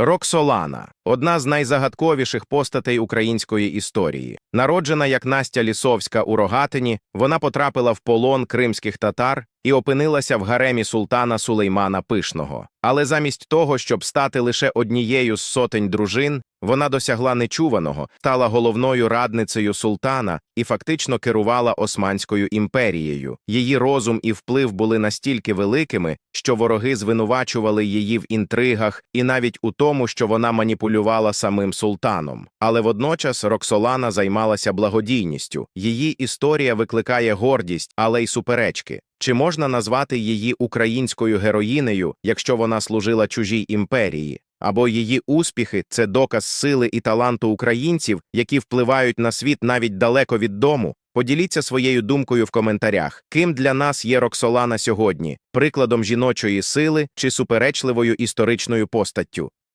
Роксолана одна з найзагадковіших постатей української історії. Народжена як Настя Лісовська у Рогатині, вона потрапила в полон кримських татар і опинилася в гаремі султана Сулеймана Пишного. Але замість того, щоб стати лише однією з сотень дружин, вона досягла нечуваного, стала головною радницею султана і фактично керувала Османською імперією. Її розум і вплив були настільки великими, що вороги звинувачували її в інтригах і навіть у тому, що вона маніпулювала самим султаном. Але водночас Роксолана займалася благодійністю. Її історія викликає гордість, але й суперечки. Чи можна назвати її українською героїнею, якщо вона служила чужій імперії? Або її успіхи це доказ сили і таланту українців, які впливають на світ навіть далеко від дому? Поділіться своєю думкою в коментарях. Ким для нас є Роксолана сьогодні? Прикладом жіночої сили чи суперечливою історичною постаттю?